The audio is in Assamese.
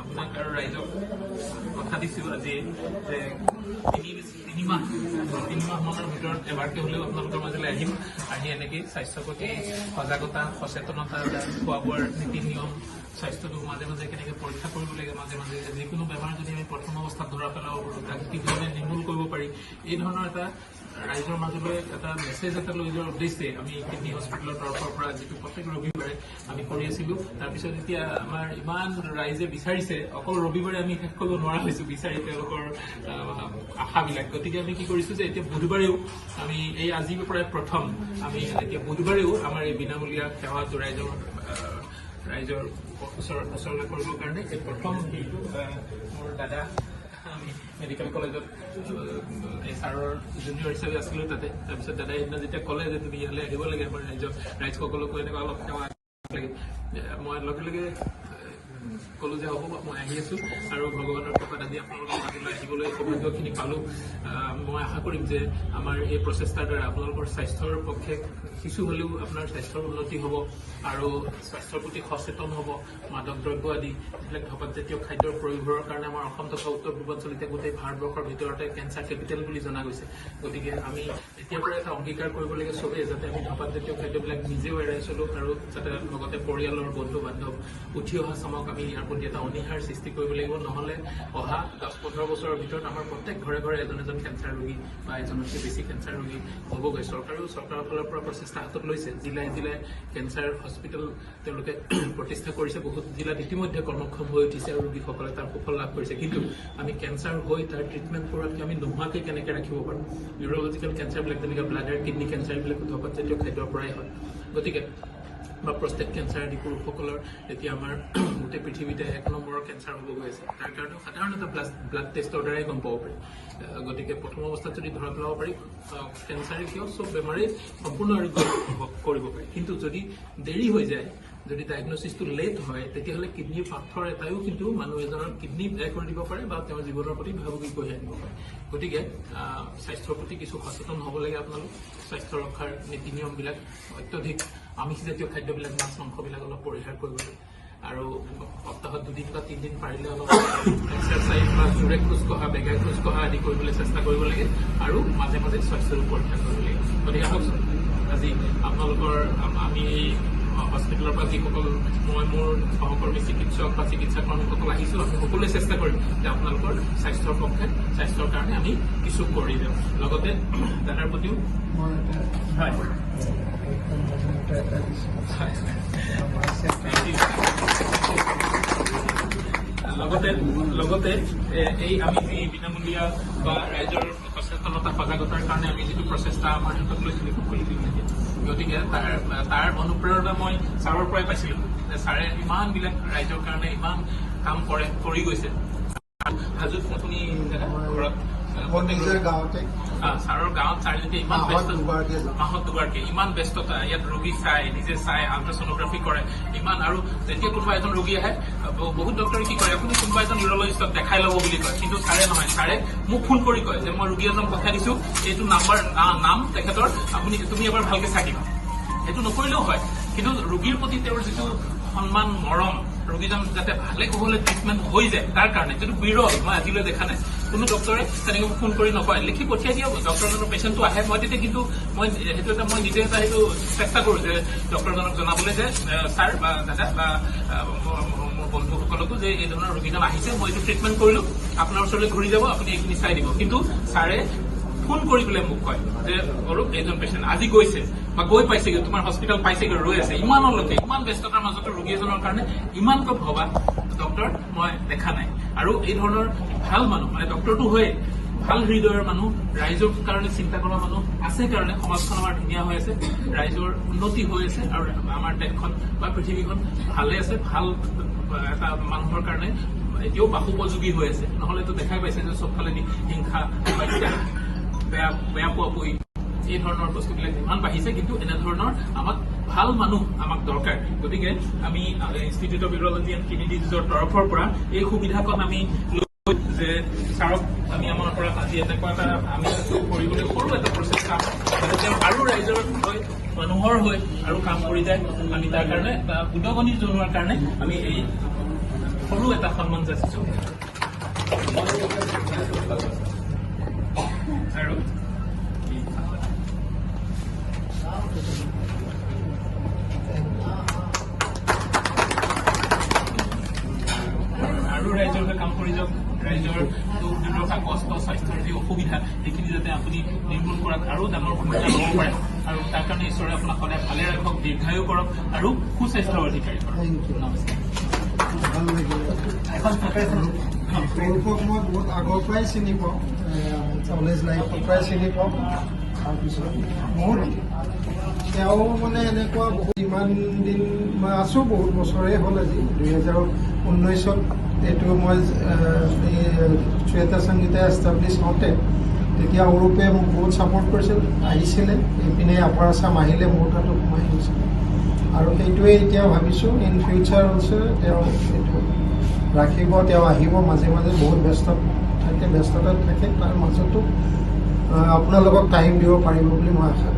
আপোনাক আৰু ৰাইজক কথা দিছিলোঁ আজি যে তিনি তিনিমাহ তিনিমাহ মানৰ ভিতৰত এবাৰকৈ হ'লেও আপোনালোকৰ মাজলৈ আহিম। আহি এনেকৈ স্বাস্থ্যৰ প্ৰতি সজাগতা সচেতনতা খোৱা বোৱাৰ নীতি নিয়ম স্বাস্থ্যটো মাজে মাজে কেনেকৈ পৰীক্ষা কৰিব লাগে মাজে মাজে যিকোনো বেমাৰ যদি আমি প্ৰথম অৱস্থাত ধৰা পেলাব পাৰোঁ তাক কি ধৰণে নিৰ্মূল কৰিব পাৰি এই ধৰণৰ এটা ৰাইজৰ মাজলৈ এটা মেছেজ এটা লৈ যোৱাৰ উদ্দেশ্যে আমি কিডনী হস্পিটেলৰ তৰফৰ পৰা যিটো প্ৰত্যেক ৰবিবাৰে আমি কৰি আছিলোঁ তাৰপিছত এতিয়া আমাৰ ইমান ৰাইজে বিচাৰিছে অকল ৰবিবাৰে আমি শেষ কৰিব নোৱাৰা হৈছোঁ বিচাৰি তেওঁলোকৰ আশাবিলাক। গতিকে আমি কি কৰিছোঁ যে এতিয়া বুধবাৰেও আমি এই আজিৰ পৰাই প্ৰথম আমি এতিয়া বুধবাৰেও আমাৰ এই বিনামূলীয়া সেৱাটো ৰাইজৰ ৰাইজৰ ওচৰত ওচৰলৈ কৰিবৰ কাৰণে এই প্ৰথম আহ, মোৰ দাদা আমি মেডিকেল কলেজত এই ছাৰৰ জুনিয়ৰ হিচাপে আছিলোঁ তাতে তাৰপিছত দাদাই সেইদিনা যেতিয়া ক'লে যে তুমি ইয়ালৈ আহিব লাগে আমাৰ ৰাইজৰ ৰাইজসকলকো এনেকুৱা অলপ সেৱা লাগে মই লগে লগে ক'লো যে হ'ব মই আহি আছোঁ। আৰু ভগৱানৰ কৃপাত আজি আপোনালোকৰ মাজলৈ আহিবলৈ সৌভাগ্যখিনি পালোঁ। মই আশা কৰিম যে আমাৰ এই প্ৰচেষ্টাৰ দ্বাৰা আপোনালোকৰ স্বাস্থ্যৰ পক্ষে কিছু হ'লেও আপোনাৰ স্বাস্থ্যৰ উন্নতি হ'ব আৰু স্বাস্থ্যৰ প্ৰতি সচেতন হ'ব মাদক দ্ৰব্য আদি যিবিলাক ধপাতজাতীয় খাদ্যৰ প্ৰয়োগৰ কাৰণে আমাৰ অসম তথা উত্তৰ পূৰ্বাঞ্চল এতিয়া গোটেই ভাৰতবৰ্ষৰ ভিতৰতে কেঞ্চাৰ কেপিটেল বুলি জনা গৈছে। গতিকে আমি এতিয়াৰ পৰা এটা অংগীকাৰ কৰিব লাগে চবেই যাতে আমি ধপাতজাতীয় খাদ্যবিলাক নিজেও এৰাই চলোঁ আৰু যাতে লগতে পৰিয়ালৰ বন্ধু বান্ধৱ উঠি অহা চামক আমি ইয়াৰ প্ৰতি এটা অনীহাৰ সৃষ্টি কৰিব লাগিব। নহ'লে অহা দহ পোন্ধৰ বছৰৰ ভিতৰত আমাৰ প্ৰত্যেক ঘৰে ঘৰে এজন এজন কেঞ্চাৰ ৰোগী বা এজনতকৈ বেছি কেঞ্চাৰ ৰোগী হ'বগৈ। চৰকাৰেও চৰকাৰৰ ফালৰ পৰা প্ৰচেষ্টা হাতত লৈছে। জিলাই জিলাই কেঞ্চাৰ হস্পিটেল তেওঁলোকে প্ৰতিষ্ঠা কৰিছে। বহুত জিলাত ইতিমধ্যে কৰ্মক্ষম হৈ উঠিছে আৰু ৰোগীসকলে তাৰ সুফল লাভ কৰিছে। কিন্তু আমি কেঞ্চাৰ হৈ তাৰ ট্ৰিটমেণ্ট কৰাতকৈ আমি নোহোৱাকৈ কেনেকৈ ৰাখিব পাৰোঁ? নিউৰলজিকেল কেঞ্চাৰবিলাক যেনেকৈ ব্লাডাৰ কিডনী কেঞ্চাৰ এইবিলাক ধপাতজাতীয় খাদ্যৰ পৰাই হয়। গতিকে বা প্ৰষ্টেট কেঞ্চাৰ আদি পুৰুষসকলৰ এতিয়া আমাৰ গোটেই পৃথিৱীতে এক নম্বৰৰ কেঞ্চাৰ হ'ব গৈ আছে। তাৰ কাৰণেও সাধাৰণ এটা ব্লাড ব্লাড টেষ্টৰ দ্বাৰাই গম পাব পাৰি। গতিকে প্ৰথম অৱস্থাত যদি ধৰা পেলাব পাৰি কেঞ্চাৰে কিয় চব বেমাৰেই সম্পূৰ্ণ আৰোগ্য কৰিব পাৰি। কিন্তু যদি দেৰি হৈ যায় যদি ডায়েগনচিছটো লেট হয় তেতিয়াহ'লে কিডনীৰ পাথৰ এটাইও কিন্তু মানুহ এজনৰ কিডনী বেয়া কৰি দিব পাৰে বা তেওঁৰ জীৱনৰ প্ৰতি ভাবুকি কঢ়িয়াই আনিব পাৰে। গতিকে স্বাস্থ্যৰ প্ৰতি কিছু সচেতন হ'ব লাগে আপোনালোক। স্বাস্থ্য ৰক্ষাৰ নীতি নিয়মবিলাক অত্যধিক আমিষজাতীয় খাদ্যবিলাক মাছ মাংসবিলাক অলপ পৰিহাৰ কৰিব লাগে। আৰু সপ্তাহত দুদিন বা তিনিদিন পাৰিলে অলপ এক্সাৰচাইজ বা জোৰে খোজ কঢ়া বেগাই খোজ কঢ়া আদি কৰিবলৈ চেষ্টা কৰিব লাগে আৰু মাজে মাজে স্বাস্থ্যৰো পৰীক্ষা কৰিব লাগে। গতিকে আহকচোন আজি আপোনালোকৰ আম- হস্পিটেলৰ পৰা যিসকল মই মোৰ সহকৰ্মী চিকিৎসক বা চিকিৎসা কৰ্মীসকল আহিছোঁ আমি সকলোৱে চেষ্টা কৰিম যে আপোনালোকৰ স্বাস্থ্যৰ পক্ষে স্বাস্থ্যৰ কাৰণে আমি কিছু কৰি দিওঁ। লগতে দাদাৰ প্ৰতিও হয়। লগতে লগতে এই আমি যি বিনামূলীয়া বা ৰাইজৰ সচেতনতা সজাগতাৰ কাৰণে আমি যিটো প্ৰচেষ্টা আমাৰ হাতত লৈছিলোঁ এতিয়া গতিকে তাৰ তাৰ অনুপ্ৰেৰণা মই ছাৰৰ পৰাই পাইছিলোঁ। যে ছাৰে ইমানবিলাক ৰাইজৰ কাৰণে ইমান কাম কৰে কৰি গৈছে। হাজোত আপুনি ঘৰত নিজৰ গাঁৱতে। আহ, ছাৰৰ গাঁৱত যেতিয়া ইমান ব্যস্ত মাহত দুবাৰকে। ইমান ব্যস্ততা ইয়াত ৰোগী চাই নিজে চাই আল্ট্ৰাছনোগ্ৰাফি কৰে। ইমান আৰু যেতিয়া কোনোবা এজন ৰোগী আহে বহুত ডক্টৰে কি কৰে আপুনি কোনোবা এজন নিউৰলজিষ্টক দেখাই ল'ব বুলি কয়। কিন্তু ছাৰে নহয় ছাৰে মোক ফোন কৰি কয় যে মই ৰোগী এজন পঠাই দিছো। এইটো নাম্বাৰ নাম তেখেতৰ আপুনি তুমি এবাৰ ভালকে চাই দিবা। সেইটো নকৰিলেও হয়। কিন্তু ৰোগীৰ প্ৰতি তেওঁৰ যিটো সন্মান মৰম ৰোগীজন যাতে ভালে কুশলে ট্ৰিটমেণ্ট হৈ যায় তাৰ কাৰণে। যিটো বিৰল মই আজিলৈ দেখা নাই। কোনো ডক্টৰে তেনেকৈ ফোন কৰি নকয়। লিখি পঠিয়াই দিয়ক ডক্টৰজনৰ পেচেণ্টটো আহে। মই তেতিয়া কিন্তু মই সেইটো এটা মই নিজে এটা সেইটো চেষ্টা কৰোঁ যে ডক্টৰজনক জনাবলৈ যে ছাৰ বা দাদা বা মোৰ বন্ধুসকলকো যে এই ধৰণৰ ৰোগীজন আহিছে মই এইটো ট্ৰিটমেণ্ট কৰিলোঁ। আপোনাৰ ওচৰলৈ ঘূৰি যাব আপুনি এইখিনি চাই দিব। কিন্তু ছাৰে ফোন কৰি পেলাই মোক কয় যে অৰূপ এইজন পেচেণ্ট আজি গৈছে। বা গৈ পাইছেগৈ তোমাৰ হস্পিটেল পাইছেগৈ ৰৈ আছে। ইমানলৈকে ইমান ব্যস্ততাৰ মাজতো ৰোগী এজনৰ কাৰণে ইমানকৈ ভবা ডক্টৰ মই দেখা নাই। আৰু এই ধৰণৰ ভাল মানুহ মানে ডক্টৰটো হয়ে ভাল হৃদয়ৰ মানুহ ৰাইজৰ কাৰণে চিন্তা কৰা মানুহ আছে কাৰণে সমাজখন আমাৰ ধুনীয়া হৈ আছে ৰাইজৰ উন্নতি হৈ আছে আৰু আমাৰ দেশখন বা পৃথিৱীখন ভালে আছে ভাল এটা মানুহৰ কাৰণে এতিয়াও বাসোপযোগী হৈ আছে। নহলেতো দেখাই পাইছে যে চবফালেদি হিংসা হত্যা বেয়া বেয়া পোৱা এই ধৰণৰ বস্তুবিলাক ইমান বাঢ়িছে কিন্তু এনেধৰণৰ আমাক ভাল মানুহ আমাক দৰকাৰ। গতিকে আমি institute of urology and kidney ডিজিজৰ তৰফৰ পৰা এই সুবিধাকণ আমি লৈ যে ছাৰক আমি আমাৰ পৰা আজি এনেকুৱা এটা আমি কৰিবলৈ সৰু এটা প্ৰচেষ্টা তেওঁ আৰু ৰাইজৰ হৈ মানুহৰ হৈ আৰু কাম কৰি যায়। আমি তাৰ কাৰণে উদগনি জনোৱাৰ কাৰণে আমি এই সৰু এটা সন্মান যাচিছোঁ। আৰু ৰাইজৰ কাম কৰি যাওক। ৰাইজৰ দুৰ্দশা কষ্ট স্বাস্থ্যৰ যি অসুবিধা সেইখিনি যাতে আপুনি নিৰ্মূল কৰাত আৰু ডাঙৰ ভূমিকা ল'ব পাৰে। আৰু তাৰ কাৰণে ঈশ্বৰে আপোনাক সদায় ভালে ৰাখক দীৰ্ঘায়ু কৰক আৰু সুস্বাস্থ্যৰ অধিকাৰী কৰক। নমস্কাৰ। তেওঁলোকক মই বহুত আগৰ পৰাই চিনি পাওঁ। কলেজ লাইফৰ পৰাই চিনি পাওঁ তাৰপিছত বহুত তেওঁ মানে এনেকুৱা বহুত ইমান দিন মই আছোঁ বহুত বছৰেই হ'ল আজি দুহেজাৰ ঊনৈছত এইটো মই শ্বেতা সংগীতে এষ্টাব্লিছ হওঁতে তেতিয়া অৰূপে মোক বহুত ছাপৰ্ট কৰিছিল আহিছিলে এইপিনে আপাৰ আছাম আহিলে মোৰ তাতো সোমাই গৈছিলে আৰু সেইটোৱে এতিয়া ভাবিছোঁ ইন ফিউচাৰ অলছ তেওঁ এইটো ৰাখিব তেওঁ আহিব মাজে মাজে বহুত ব্যস্ত থাকে ব্যস্ততাত থাকে তাৰ মাজতো আপোনালোকক টাইম দিব পাৰিব বুলি মই আশা